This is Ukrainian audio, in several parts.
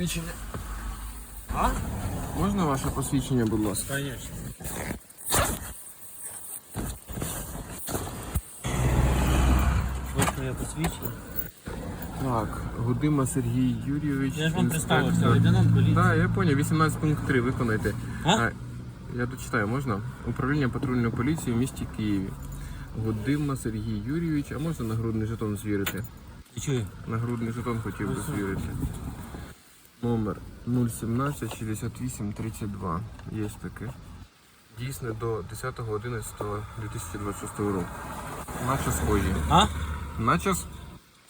посвідчення? А? Можна ваше посвідчення, будь ласка? Конечно. Ось моє посвідчення. Так, Гудима Сергій Юрійович. Я ж вам представився, лейтенант поліції. Так, я поняв, 18 пункт 3 виконайте. А? Я дочитаю, можна? Управління патрульної поліції в місті Києві. Гудима Сергій Юрійович, а можна нагрудний жетон звірити? Ти? Нагрудний жетон хотів би звірити. Номер 017 68 32. Є таке. Дійсне до 10.11.2026 року. Наче схожі. А? Наче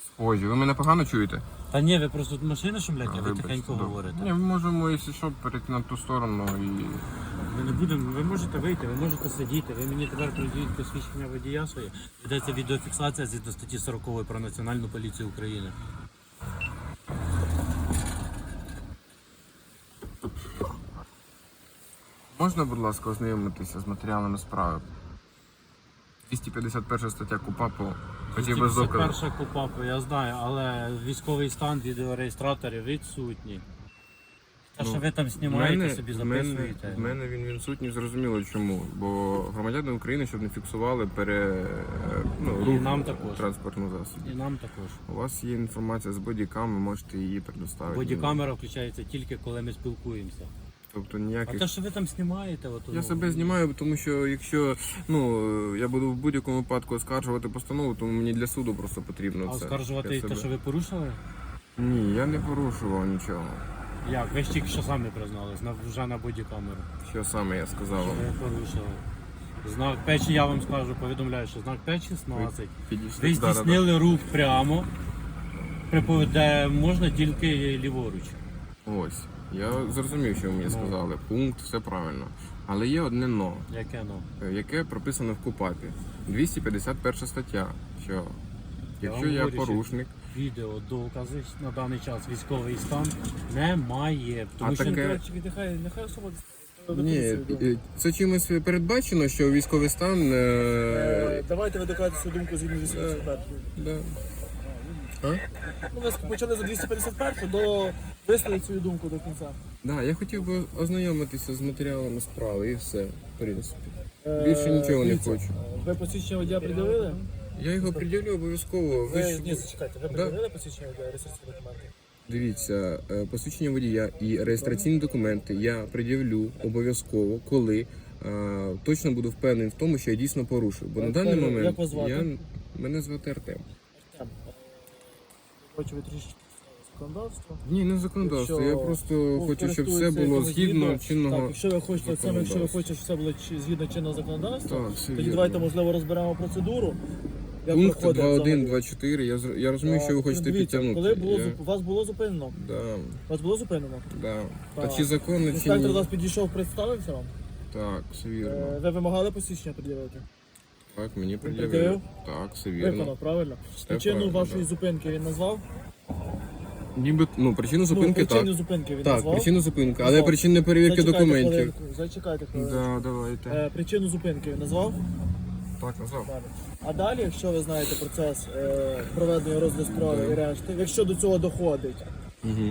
схожі. Ви мене погано чуєте? Та ні, ви просто тут машина шумлять, а ви Вибачте, тихенько добре. говорите. Ні, ми можемо, якщо що, перейти на ту сторону і. Ми не будемо, ви можете вийти, ви можете сидіти, ви мені тепер приділіть посвідчення водія своє. Ведеться відеофіксація згідно статті 40 про Національну поліцію України. Можна, будь ласка, ознайомитися з матеріалами справи? 251 стаття КУПАПу. Хотів би з доказу. перша купапа, я знаю, але військовий стан відеореєстраторів відсутній. Те, що ви там знімаєте, собі в мене, записуєте. в мене він відсутній, зрозуміло чому. Бо громадяни України, щоб не фіксували пере, ну, І рух нам також. транспортного засобу. І нам також. У вас є інформація з бодіками, можете її предоставити. Бодікамера включається тільки коли ми спілкуємося. Тобто А те, що ви там знімаєте, от, Я ну, себе знімаю, тому що якщо ну я буду в будь-якому випадку оскаржувати постанову, то мені для суду просто потрібно А це. оскаржувати Я те, себе- що ви порушили? Ні, я не порушував нічого. Як? Ви ж тільки що самі признались, на, вже на бодікамеру. Що саме я сказав? Що ви порушили. Знак печі, я вам скажу, повідомляю, що знак печі 16. Підійшли. Ви здійснили рух прямо, при- де можна тільки ліворуч. Ось. Я зрозумів, що ви мені сказали. Пункт, все правильно. Але є одне но, Яке ну? е, яке прописано в КУПАПі. 251 стаття. Що якщо вам я говорю, що- порушник, Відео, докази на даний час військовий стан немає. Тому А що таке- Нехай, нехай особа ні, е, це чимось передбачено, що військовий стан. Е... Е, Давайте ви докажете свою думку згідно з 251. Да. Ну, ви почали за 251 до висловити свою думку до кінця. Да, я хотів би ознайомитися з матеріалами справи і все, в принципі. Е, Більше нічого не дивіться, хочу. Ви посвідчення водія приділили? Я його приділю обов'язково. Ви Ви, ж ні, зачекайте, ви Да. приділили посвідчення водія реєстраційні документи? дивіться, е, посвідчення водія і реєстраційні документи я пред'явлю обов'язково, коли е, точно буду впевнений в тому, що я дійсно порушив. Бо на Як даний момент як вас звати? я мене звати Артем. Хочу ви законодавство. Ні, не законодавство. Якщо Я просто хочу, щоб все було згідно згідно- чинного. Так, якщо ви хочете, саме якщо ви хочете, щоб все було чи- згідно чинного законодавства, Так, все тоді вірно. давайте можливо розберемо процедуру. як Пункт проходить 2.1, взагалі. 2.4, я, зр- я розумію, що ви хочете дивіться, підтягнути. Коли було я... зуп- вас було зупинено? да, Вас було зупинено? да. Та Так. чи законно, чи Інспектор до ні? вас підійшов, представився вам? Так, все вірно. Е, Ви вимагали посвідчення пред'явити? Так, мені пред'явив? Так, все вірно. Виконав, правильно? Все Причину правильно, вашої да. зупинки він назвав? Ніби, ну, причину зупинки ну, причину так. зупинки він Так, назвав? причину зупинки, але Назвав. причини перевірки Зачекайте документів. хвилинку, Зачекайте хвилинку. Да, давайте. Е, Причину зупинки він назвав? Так, назвав. Далі. А далі, якщо ви знаєте процес е, проведення розгляду справи і решти, якщо до цього доходить, Угу.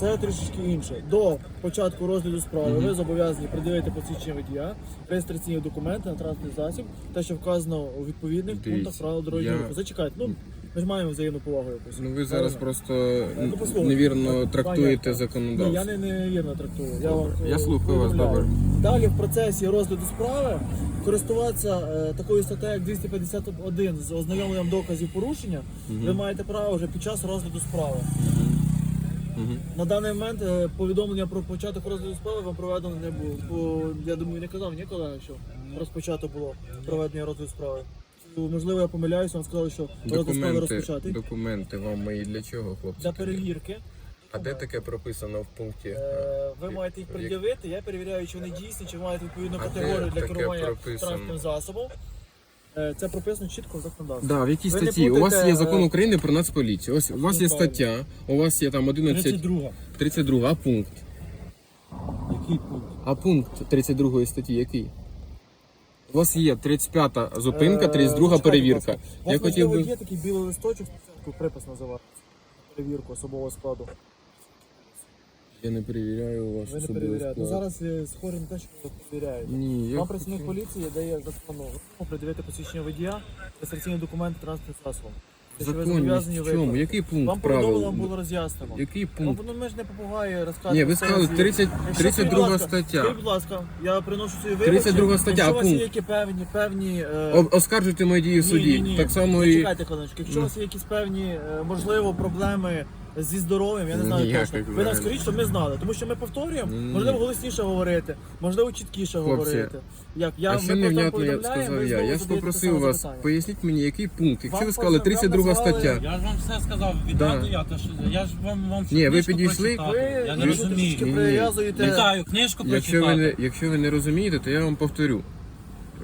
Це трішечки інше. До початку розгляду справи ви зобов'язані приділити посвідчення водія, реєстраційні документи на транспортний засіб, те, що вказано у відповідних Дивіться, пунктах правил дорожнього я- руху. Зачекайте, ну ми ж маємо взаємну повагу якусь. Ну ви зараз Правильно? просто ну, послухайте. невірно Пані трактуєте Артем, Ні, законодавство. я не невірно трактую. Я, вам Я е, слухаю вас, повідомляю. добре. Далі в процесі розгляду справи користуватися е, такою статтею, як 251 з ознайомленням доказів порушення, ви маєте право вже під час розгляду справи. Мгм. На даний момент е, повідомлення про початок розгляду справи вам проведено не було. Бо я думаю, не казав ні колега, що розпочато було проведення розгляду справи. Можливо, я помиляюся, вам сказали, що розгляд справи Документи, розпочатий. документи вам мої для чого, хлопці? Для перевірки. А де таке прописано в пункті? Е, Ви маєте їх пред'явити, я перевіряю, чи вони дійсні, чи мають відповідну А де категорію для таке керування прописано? транспортним засобом. Е, Це прописано чітко в законодавстві. Да, в якій Ви не статті? У вас є закон е, України про нацполіцію. Ось у вас є правильно. стаття, у вас є там 11, 32. 32, а пункт. Який пункт? А пункт 32 статті який? У вас є 35 зупинка, Е, 32 зачекайте, перевірка. будь ласка. У Я вас, хотів можливо, би. є такий білий листочок, спочатку припис називається. Перевірку особового складу. Я не перевіряю ваш Ви не перевіряєте. Ну зараз е, схожі на те, що ви перевіряєте. Ні, я Вам працівник хочу- поліції дає закону придивити посвідчення водія, реєстраційні документи транспортним засобом. Те, що ви Законність зобов'язані в чому? виконати. Який пункт Вам повідомлено, правил? вам було роз'яснено. Який Ну, пункт? ну, ми ж не попугаї розказуємо. Ні, ви сказали звідти. 30, 32 ласка, стаття. Скажіть, будь ласка, я приношу свої виборчі. 32 стаття, Якщо у вас є пункт? які певні, певні... е, Об- Оскаржуйте мої дії в суді. ні, ні. Так само і. Чекайте хвилиночку. Якщо у вас є якісь певні, е, можливо, проблеми зі здоров'ям, я не знаю Ніяких точно. Ви нам скажіть, що ми знали. Тому що ми повторюємо, Ні. можливо, голосніше говорити, можливо, чіткіше Хлопці, говорити. Як я а ми що невнятно я сказав я? Я ж попросив вас, запитання. поясніть мені, який пункт. Якщо Вам ви сказали просто- вам 32 назвали- стаття. Я ж вам все сказав, Да. я, то що я ж вам вам Ні, ви книжку підійшли? прочитати. Ви, Я не ж розумію. Ні, ні. прив'язуєте. Вітаю, книжку Якщо ви, не, прочитати. якщо ви не розумієте, то я вам повторю.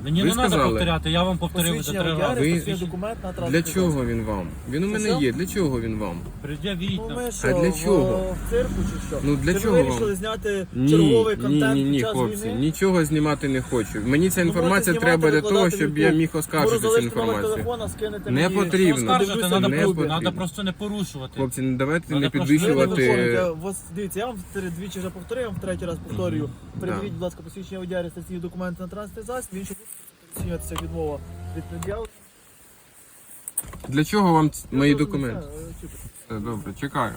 Мені ви не треба сказали. повторяти, я вам повторив вже Посвідчення три водія, рази. Ви- документ на Для транспортний чого він вам? Він у мене є. Для чого він вам? Пред'явіть Ну нам. ми що, А для чого? в цирку чи що? Ну, для Чи чого ви вам? вирішили зняти Ні, черговий ні, контент ні, ні, під час хлопці, війни? нічого знімати не хочу. Мені ця Ну, інформація можете треба знімати, для того, викладати щоб я YouTube. міг оскаржити цю номер інформацію. телефона, скинете Не мені. потрібно. Треба не просто, потрібно. треба просто не порушувати. Хлопці, не давайте не просто Ви не підвищувати. виконуєте. Дивіться, я вам три- двічі вже повторюю, я вам в третій раз повторюю. Да. Перевіріть, будь ласка, посвідчення водія, реєстраційні документи на транспортний засіб, він буде відмова від пред'яв. Для чого вам ц- мої документи? все, е, чіпайте. Все, добре, чекаю.